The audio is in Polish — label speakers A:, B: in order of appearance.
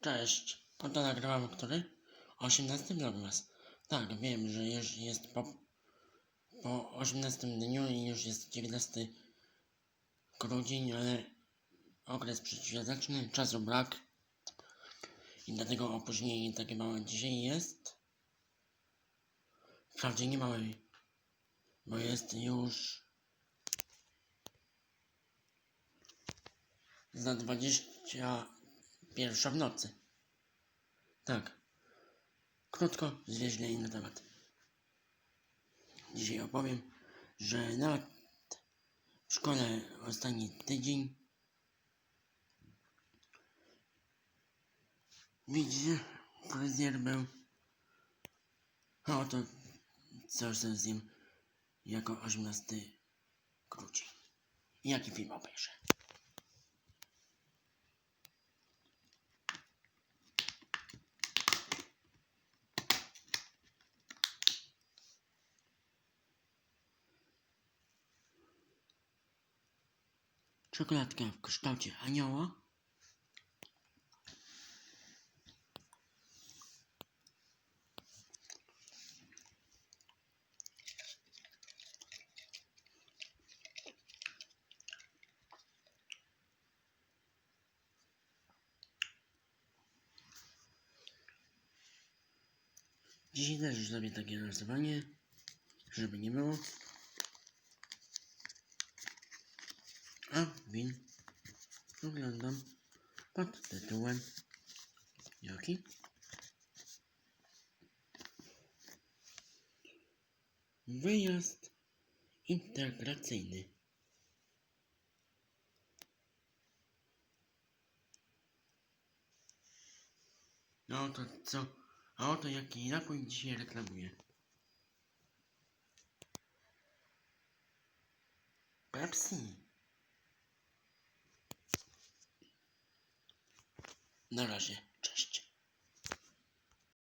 A: Cześć, oto nagrywam który? 18 vlogmas. Tak, wiem, że już jest po, po 18 dniu i już jest 19 grudzień, ale okres przedświąteczny, czasu brak i dlatego opóźnienie takie małe dzisiaj jest. Wprawdzie nie małe, bo jest już za 21 w nocy. Tak. Krótko, zwierzchniej na temat. Dzisiaj opowiem, że nawet w szkole ostatni tydzień widzicie, fryzjer był. A oto co sobie zjem jako 18 grudzień. Jaki film obejrzę? Czekoladka w kształcie anioła. Dzisiaj też zrobię takie rysowanie, żeby nie było. Film oglądam pod tytułem jaki? Wyjazd integracyjny. No to co? A oto jaki napój dzisiaj reklamuję. Pepsi. Na razie.